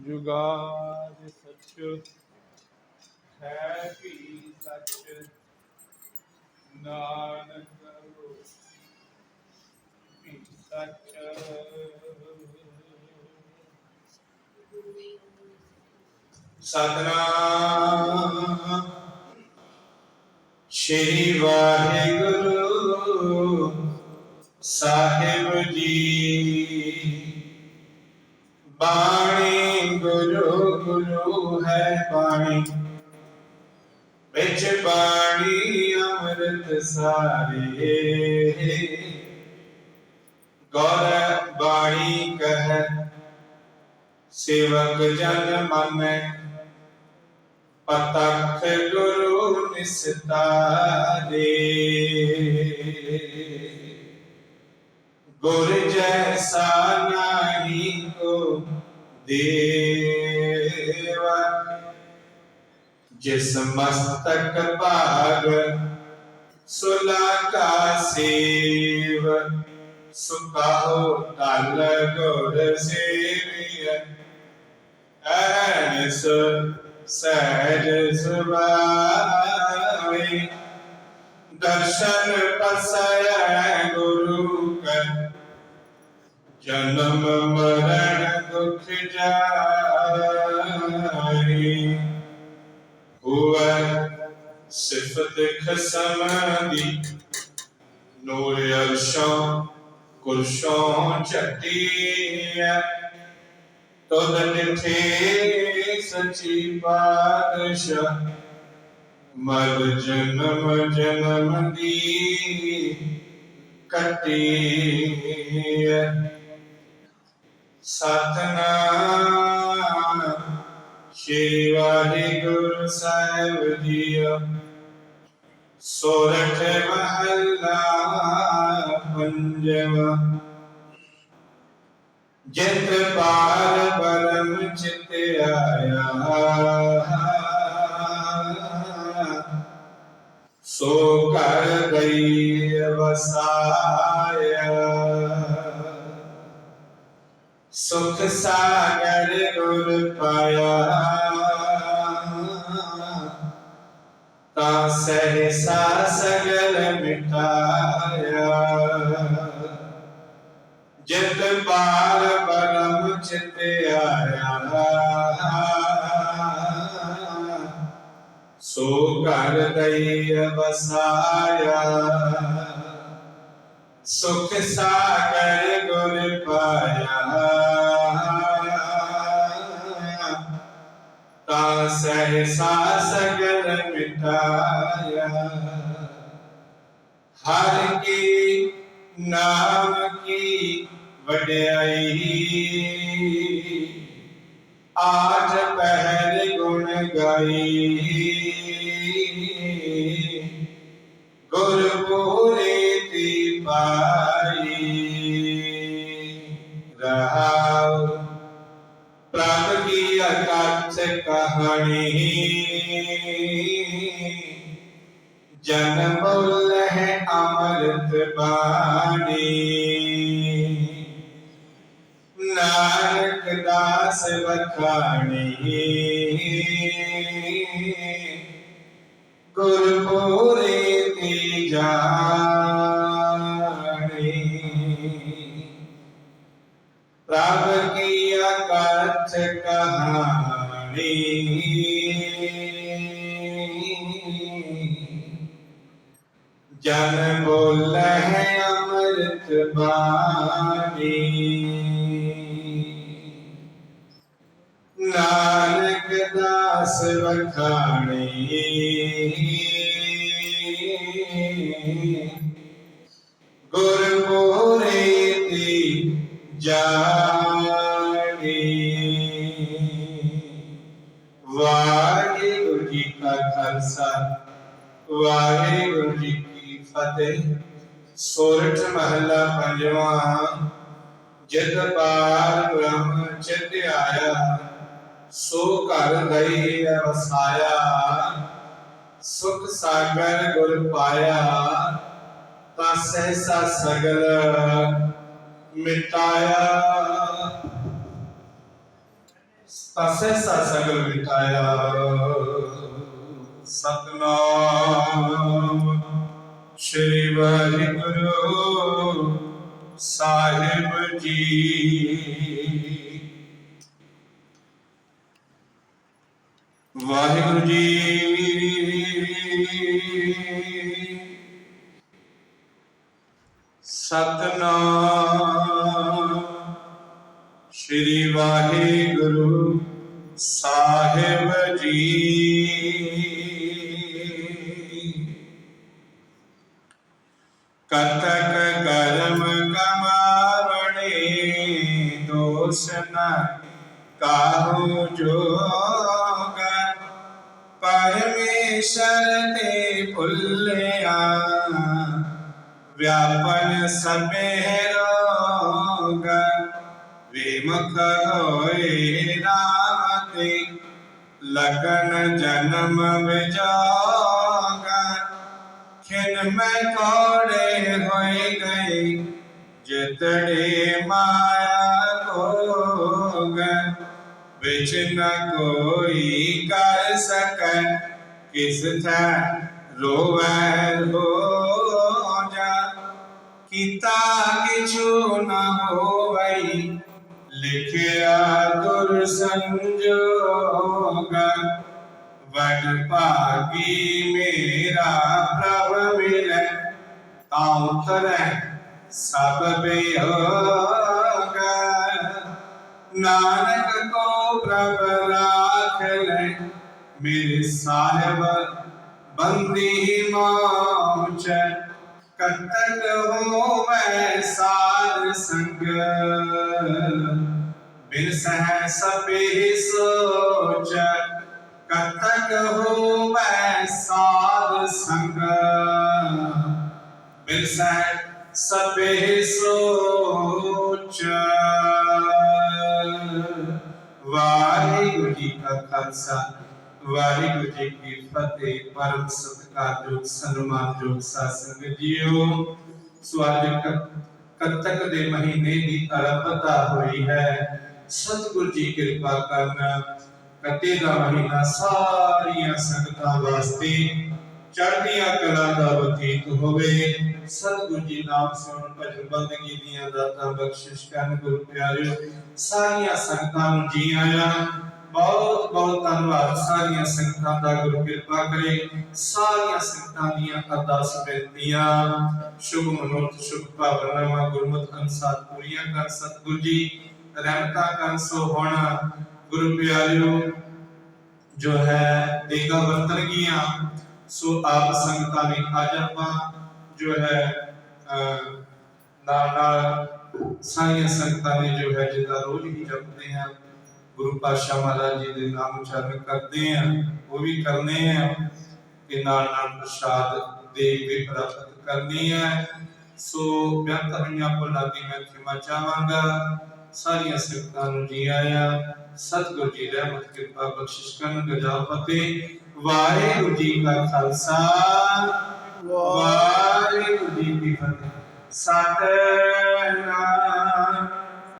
ਜੁਗਾਦ ਸੱਚ ਹੈ ਵੀ ਸੱਚ। ਨਾਨਕ ਵੀ ਸੱਚ। ਸਤਨਾਮ ਸ਼੍ਰੀ ਵਾਹਿਗੁਰੂ ਸਾਹਿਬ ਜੀ। ਬਾਣੀ ਗੁਰੂ ਹੈ ਬਾਣੀ ਵਿੱਚ ਬਾਣੀ ਅੰਮ੍ਰਿਤ ਸਾਰੇ। ਗੌਰ ਬਾਣੀ ਕਹਿ, ਸੇਵਕ ਜਨ ਮੰਨੈ, ਪਤਖ ਗੁਰੂ ਨਿਸਤਾਰੇ। ਗੁਰ ਜੈਸਾ ਨਾਹੀ ਕੋ ਦੇ। ਜਿਸ ਮਸਤਕ ਭਾਗ, ਸੁਲਾ ਕਾ ਸੇਵ। ਸੁਕਾਹੋ ਤਲ ਗੁਰ ਸੇਵੀਐ। ਐਨਸ ਸਹਿਜ ਸੁਭਾਈ ਦਰਸ਼ਨ ਪਸੈ ਗੁਰੂ ਕੈ। ਜਨਮ ਮਰਨ ਸਿਫਤ ਖਸਮ ਦੀ ਨੂਰ ਅਰਸ਼ਾਂ, ਕੁਰਸ਼ਾਂ ਝਟੀਐ। ਤੁਧ ਨਿਠੇ ਸਚੀ ਪਾਤਸ਼ਾਹ ਮਰ ਜਨਮ ਜਨਮ ਦੀ ਕੱਟੀ ਸਤਨਾਮ, ਸ਼੍ਰੀ ਵਾਹਿਗੁਰੂ ਸਾਹਿਬ ਜੀਓ। ਸੋਰਠ ਮਹੱਲਾ ਪੰਜਵਾ। ਜਿਤ ਪਾਰ ਬਰਮ ਚਿਤ ਆਇਆ। ਸੋ ਕਰ ਗਈ ਵਸਾਇਆ। ਸੁਖ ਸਾਗਰ ਗੁਰ ਪਾਇਆ। ਜਿਤ ਪਾਰ ਬਰਮ ਚਿਤ ਆਇਆ ਸੋ ਘਰ ਗਈ ਵਸਾਇਆ ਸੁਖ ਸਾਗਰ ਗੁਰ ਪਾਇਆ ਤਾ ਸਹਿਸਾ ਸਗਲ ਮਿਟਾਇਆ ਹਰ ਕੀ ਨਾਮ ਕੀ ਵਡਿਆਈ ਆਜ ਪਹਿਰ ਗੁਣ ਗਾਈ ਗੁਰ ਪੂਰੇ ਤੀ ਪਾਈ ਰਹਾਉ ਪ੍ਰਭ ਕੀ ਅਕਥ ਕਹਾਣੀ ਜਨ ਮੁੱਲ ਹੈ ਅਮਰਤ ਬਾਣੀ ਨਾਨਕ ਦਾਸ ਵਖਾਣੀ ਗੁਰ ਤੇ ਜਾਣੀ। ਪ੍ਰਭ ਕੀ ਅਕਥ ਕਹਾਣੀ। ਜਨ ਬੋਲੇ ਅੰਮ੍ਰਿਤ ਬਾਣੀ। ਦਾਸ ਵਖਾਣੀ ਗੁਰ ਮੋਰੇ ਦੀ ਜਾਣੀ ਵਾਹਿਗੁਰੂ ਜੀ ਕਾ ਖਾਲਸਾ ਵਾਹਿਗੁਰੂ ਜੀ ਕੀ ਫਤਿਹ ਸੋਰਠ ਮਹੱਲਾ ਪੰਜਵਾਂ ਜਦ ਪਾਰ ਬ੍ਰਹਮ ਚਿਤ ਆਇਆ ਸੋ ਘਰ ਗਈ ਵਸਾਇਆ, ਸੁਖ ਸਾਗਰ ਗੁਰ ਪਾਇਆ, ਤਾਂ ਸਹਿਸਾ ਸਗਲ ਮਿਟਾਇਆ। ਤਸੇ ਸਗਲ ਮਿਟਾਇਆ। ਸਤਨਾਮ ਸ਼੍ਰੀ ਵਾਹਿਗੁਰੂ ਸਾਹਿਬ ਜੀ। ਵਾਹਿਗੁਰੂ ਜੀ। ਸਤਨਾਮ। ਸ਼੍ਰੀ ਵਾਹਿਗੁਰੂ ਸਾਹਿਬ ਜੀ। ਕਤਕ ਕਰਮ ਕਮਾਵਣੇ ਦੋਸ਼ ਨ ਕਾਹੂ ਜੋ ਪਰਮੇਸ਼ਰ ਭੁੱਲਿਆ ਵਿਆਪਨ ਸਭੇ ਰੋਗ ਵਿਮੁਖ ਹੋਏ ਰਾਮ ਤੇ ਲਗਨ ਜਨਮ ਵਿਜੋਗ ਖਿਨ ਮੈਂ ਕੋੜੇ ਹੋਏ ਗਏ ਜਿਤੜੇ ਮਾਇਆ ਕੋਗ ਵਿਚ ਨ ਕੋਈ ਕਰ ਸਕੈ ਕਿਸ ਥੈ ਰੋਵੈ ਹੋ ਜਾ ਕੀਤਾ ਕਿਛੂ ਨ ਹੋਵਈ ਲਿਖਿਆ ਦੁਰ ਸੰਜੋਗ ਵਡ ਭਾਗੀ ਮੇਰਾ ਪ੍ਰਭ ਮਿਲੈ ਤਾਉ ਤਰੈ ਸਭ ਬਿਯੋਗ ਨਾਨਕ ਕੋ ਪ੍ਰਭ ਰਾਖ ਲੈ ਮੇਰੇ ਸਾਹਿਬ ਬੰਦੀ ਮੋਚ ਕਤਕ ਹੋਵੈ ਸਾਧ ਸੰਗ। ਬਿਨ ਸਹਿ ਸਭੇ ਸੋਚ। ਕਤਕ ਹੋਵੈ ਸਾਧ ਸੰਗ। ਬਿਨ ਸਹਿ ਸਭੇ ਸੋਚ। ਵਾਹਿਗੁਰੂ ਜੀ ਕਾ ਖਾਲਸਾ। ਵਾਹਿਗੁਰੂ ਜੀ ਕੀ ਫਤਿਹ, ਪਰਮ ਸਤਿਕਾਰਯੋਗ, ਸਨਮਾਨਯੋਗ ਸਾਧ ਸੰਗਤ ਜੀਓ ਸਵਾਗਤ ਕੱਤਕ ਦੇ ਮਹੀਨੇ ਦੀ ਆਰੰਭਤਾ ਹੋਈ ਹੈ। ਸਤਿਗੁਰ ਜੀ ਕਿਰਪਾ ਕਰਨ ਕੱਤੇ ਦਾ ਮਹੀਨਾ ਸਾਰੀਆਂ ਸੰਗਤਾਂ ਵਾਸਤੇ ਚੜ੍ਹਦੀਆਂ ਕਲਾ ਦਾ ਬਤੀਤ ਹੋਵੇ। ਸਤਿਗੁਰ ਜੀ ਨਾਮ ਸੁਣ ਭਜਨ ਬੰਦਗੀ ਦੀਆਂ ਦਾਤਾਂ ਬਖਸ਼ਿਸ਼ ਕਰਨ ਗੁਰੂ ਪਿਆਰਿਓ, ਸਾਰੀਆਂ ਸੰਗਤਾਂ ਨੂੰ ਜੀ ਆਇਆਂ। ਬਹੁਤ ਬਹੁਤ ਧੰਨਵਾਦ। ਸਾਰੀਆਂ ਸੰਗਤਾਂ ਦਾ ਗੁਰੂ ਕਿਰਪਾ ਕਰੇ। ਸਾਰੀਆਂ ਸੰਗਤਾਂ ਦੀਆਂ ਅਰਦਾਸ ਬੇਨਤੀਆਂ। ਸ਼ੁਭ ਮਨੋਰਥ, ਸ਼ੁਭ ਭਾਵਨਾਵਾਂ ਗੁਰਮਤਿ ਅਨੁਸਾਰ ਪੂਰੀਆਂ ਕਰ ਸਤਿਗੁਰ ਜੀ। ਰਹਿਮਤਾਂ ਕਰਨ ਸੋ ਹੁਣ ਗੁਰੂ ਪਿਆਰਿਓ, ਜੋ ਹੈ, ਦੇਗਾ ਵਰਤਣਗੀਆਂ ਸੋ ਆਪ ਸੰਗਤਾਂ ਨੇ ਅੱਜ ਆਪਾਂ ਜੋ ਹੈ ਨਾਲ ਨਾਲ ਸਾਰੀਆਂ ਸੰਗਤਾਂ ਨੇ ਜੋ ਹੈ, ਜਿੱਦਾਂ ਰੋਜ਼ ਹੀ ਜਪਦੇ ਹਾਂ। ਗੁਰੂ ਪਾਤਸ਼ਾਹ ਮਹਾਰਾਜ ਜੀ ਦੇ ਨਾਮ ਉਚਾਰਨ ਕਰਦੇ ਆ, ਉਹ ਵੀ ਕਰਨੇ ਆ ਕਿ ਨਾਲ ਨਾਲ ਪ੍ਰਸ਼ਾਦ ਦੇ ਵੀ ਪ੍ਰਾਪਤ ਕਰਨੀ ਹੈ ਸੋ ਬਿਆੰਤ ਹੋਈਆਂ ਭੁੱਲਾਂ ਦੀ ਮੈਂ ਖਿਮਾ ਚਾਹਾਂਗਾ, ਸਾਰੀਆਂ ਸੰਗਤਾਂ ਨੂੰ ਜੀ ਆਇਆ, ਸਤਿਗੁਰੂ ਜੀ ਰਹਿਮਤ, ਕਿਰਪਾ, ਬਖਸ਼ਿਸ਼ ਕਰਨ ਗਜਾ ਫਤਿਹ। ਵਾਹਿਗੁਰੂ ਜੀ ਕਾ ਖਾਲਸਾ, ਵਾਹਿਗੁਰੂ ਜੀ ਕੀ ਫਤਿਹ। ਸਤਨਾਮ